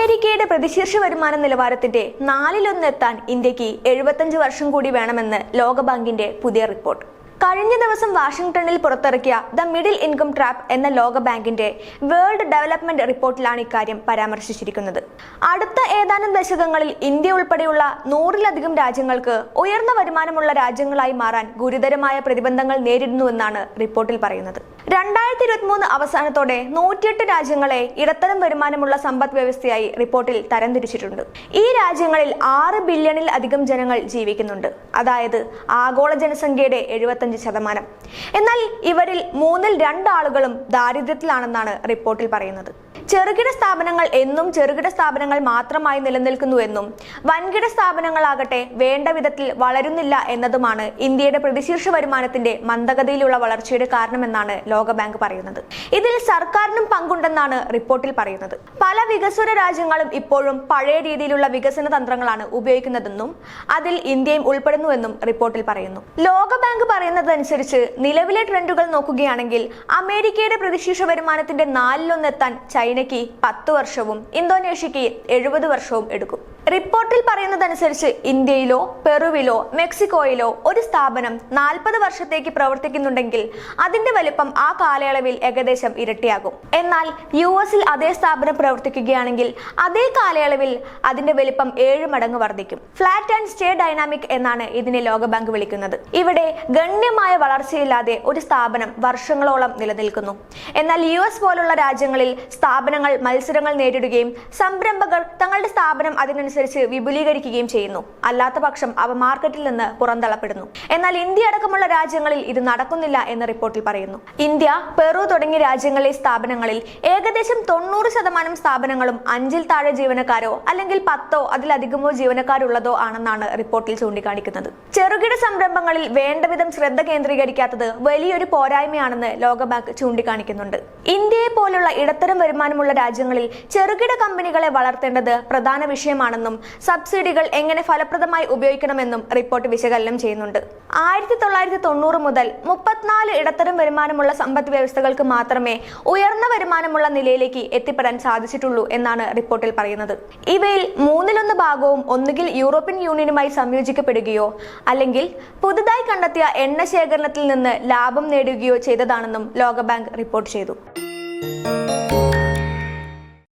അമേരിക്കയുടെ പ്രതിശീർഷ വരുമാന നിലവാരത്തിന്റെ നാലിലൊന്നെത്താൻ ഇന്ത്യയ്ക്ക് എഴുപത്തഞ്ച് വർഷം കൂടി വേണമെന്ന് ലോകബാങ്കിന്റെ പുതിയ റിപ്പോർട്ട്. കഴിഞ്ഞ ദിവസം വാഷിംഗ്ടണിൽ പുറത്തിറക്കിയ ദ മിഡിൽ ഇൻകം ട്രാപ്പ് എന്ന ലോകബാങ്കിന്റെ വേൾഡ് ഡെവലപ്മെന്റ് റിപ്പോർട്ടിലാണ് ഇക്കാര്യം പരാമർശിച്ചിരിക്കുന്നത്. അടുത്ത ഏതാനും ദശകങ്ങളിൽ ഇന്ത്യ ഉൾപ്പെടെയുള്ള നൂറിലധികം രാജ്യങ്ങൾക്ക് ഉയർന്ന വരുമാനമുള്ള രാജ്യങ്ങളായി മാറാൻ ഗുരുതരമായ പ്രതിബന്ധങ്ങൾ നേരിടുന്നുവെന്നാണ് റിപ്പോർട്ടിൽ പറയുന്നത്. രണ്ടായിരത്തി ഇരുപത്തിമൂന്ന് അവസാനത്തോടെ നൂറ്റിയെട്ട് രാജ്യങ്ങളെ ഇടത്തരം വരുമാനമുള്ള സമ്പദ് വ്യവസ്ഥയായി റിപ്പോർട്ടിൽ തരംതിരിച്ചിട്ടുണ്ട്. ഈ രാജ്യങ്ങളിൽ ആറ് ബില്യണിൽ അധികം ജനങ്ങൾ ജീവിക്കുന്നുണ്ട്. അതായത് ആഗോള ജനസംഖ്യയുടെ എഴുപത്തഞ്ച് ശതമാനം. എന്നാൽ ഇവരിൽ മൂന്നിൽ രണ്ടാളുകളും ദാരിദ്ര്യത്തിലാണെന്നാണ് റിപ്പോർട്ടിൽ പറയുന്നത്. ചെറുകിട സ്ഥാപനങ്ങൾ എന്നും ചെറുകിട സ്ഥാപനങ്ങൾ മാത്രമായി നിലനിൽക്കുന്നുവെന്നും വൻകിട സ്ഥാപനങ്ങളാകട്ടെ വേണ്ട വിധത്തിൽ വളരുന്നില്ല എന്നതുമാണ് ഇന്ത്യയുടെ പ്രതിശീർഷ വരുമാനത്തിന്റെ മന്ദഗതിയിലുള്ള വളർച്ചയുടെ കാരണമെന്നാണ് ലോകബാങ്ക് പറയുന്നത്. ഇതിൽ സർക്കാരിനും പങ്കുണ്ടെന്നാണ് റിപ്പോർട്ടിൽ പറയുന്നത്. പല വികസ്വര രാജ്യങ്ങളും ഇപ്പോഴും പഴയ രീതിയിലുള്ള വികസന തന്ത്രങ്ങളാണ് ഉപയോഗിക്കുന്നതെന്നും അതിൽ ഇന്ത്യയും ഉൾപ്പെടുന്നുവെന്നും റിപ്പോർട്ടിൽ പറയുന്നു. ലോകബാങ്ക് പറയുന്നതനുസരിച്ച് നിലവിലെ ട്രെൻഡുകൾ നോക്കുകയാണെങ്കിൽ അമേരിക്കയുടെ പ്രതിശീർഷ വരുമാനത്തിന്റെ നാലിലൊന്നെത്താൻ ചൈനയ്ക്ക് പത്ത് വർഷവും ഇന്തോനേഷ്യയ്ക്ക് എഴുപത് വർഷവും എടുക്കും. റിപ്പോർട്ടിൽ പറയുന്നതനുസരിച്ച് ഇന്ത്യയിലോ പെറുവിലോ മെക്സിക്കോയിലോ ഒരു സ്ഥാപനം നാൽപ്പത് വർഷത്തേക്ക് പ്രവർത്തിക്കുന്നുണ്ടെങ്കിൽ അതിന്റെ വലിപ്പം ആ കാലയളവിൽ ഏകദേശം ഇരട്ടിയാകും. എന്നാൽ യു എസിൽ അതേ സ്ഥാപനം പ്രവർത്തിക്കുകയാണെങ്കിൽ അതേ കാലയളവിൽ അതിന്റെ വലിപ്പം ഏഴ് മടങ്ങ് വർദ്ധിക്കും. ഫ്ലാറ്റ് ആൻഡ് സ്റ്റേ ഡൈനാമിക് എന്നാണ് ഇതിനെ ലോകബാങ്ക് വിളിക്കുന്നത്. ഇവിടെ ഗണ്യമായ വളർച്ചയില്ലാതെ ഒരു സ്ഥാപനം വർഷങ്ങളോളം നിലനിൽക്കുന്നു. എന്നാൽ യു എസ് പോലുള്ള രാജ്യങ്ങളിൽ സ്ഥാപനങ്ങൾ മത്സരങ്ങൾ നേരിടുകയും സംരംഭകർ തങ്ങളുടെ സ്ഥാപനം അതിനനുസരിച്ച് വിപുലീകരിക്കുകയും ചെയ്യുന്നു. അല്ലാത്ത പക്ഷം അവ മാർക്കറ്റിൽ നിന്ന് പുറന്തള്ളപ്പെടുന്നു. എന്നാൽ ഇന്ത്യ അടക്കമുള്ള രാജ്യങ്ങളിൽ ഇത് നടക്കുന്നില്ല എന്ന് റിപ്പോർട്ടിൽ പറയുന്നു. ഇന്ത്യ പെറു തുടങ്ങിയ രാജ്യങ്ങളിലെ സ്ഥാപനങ്ങളിൽ ഏകദേശം തൊണ്ണൂറ് ശതമാനം സ്ഥാപനങ്ങളും അഞ്ചിൽ താഴെ ജീവനക്കാരോ അല്ലെങ്കിൽ പത്തോ അതിലധികമോ ജീവനക്കാരുള്ളതോ ആണെന്നാണ് റിപ്പോർട്ടിൽ ചൂണ്ടിക്കാണിക്കുന്നത്. ചെറുകിട സംരംഭങ്ങളിൽ വേണ്ടവിധം ശ്രദ്ധ കേന്ദ്രീകരിക്കാത്തത് വലിയൊരു പോരായ്മയാണെന്ന് ലോകബാങ്ക് ചൂണ്ടിക്കാണിക്കുന്നുണ്ട്. ഇന്ത്യയെ പോലുള്ള ഇടത്തരം വരുമാനമുള്ള രാജ്യങ്ങളിൽ ചെറുകിട കമ്പനികളെ വളർത്തേണ്ടത് പ്രധാന വിഷയമാണെന്നും സബ്സിഡികൾ എങ്ങനെ ഫലപ്രദമായി ഉപയോഗിക്കണമെന്നും റിപ്പോർട്ട് വിശകലനം ചെയ്യുന്നുണ്ട്. ആയിരത്തി തൊള്ളായിരത്തി തൊണ്ണൂറ് മുതൽ മുപ്പത്തിനാല് ഇടത്തരം വരുമാനമുള്ള സമ്പദ് വ്യവസ്ഥകൾക്ക് മാത്രമേ ഉയർന്ന വരുമാനമുള്ള നിലയിലേക്ക് എത്തിപ്പെടാൻ സാധിച്ചിട്ടുള്ളൂ എന്നാണ് റിപ്പോർട്ടിൽ പറയുന്നത്. ഇവയിൽ മൂന്നിലൊന്ന് ഭാഗവും ഒന്നുകിൽ യൂറോപ്യൻ യൂണിയനുമായി സംയോജിക്കപ്പെടുകയോ അല്ലെങ്കിൽ പുതുതായി കണ്ടെത്തിയ എണ്ണ ശേഖരണത്തിൽ നിന്ന് ലാഭം നേടുകയോ ചെയ്തതാണെന്നും ലോകബാങ്ക് റിപ്പോർട്ട് ചെയ്തു.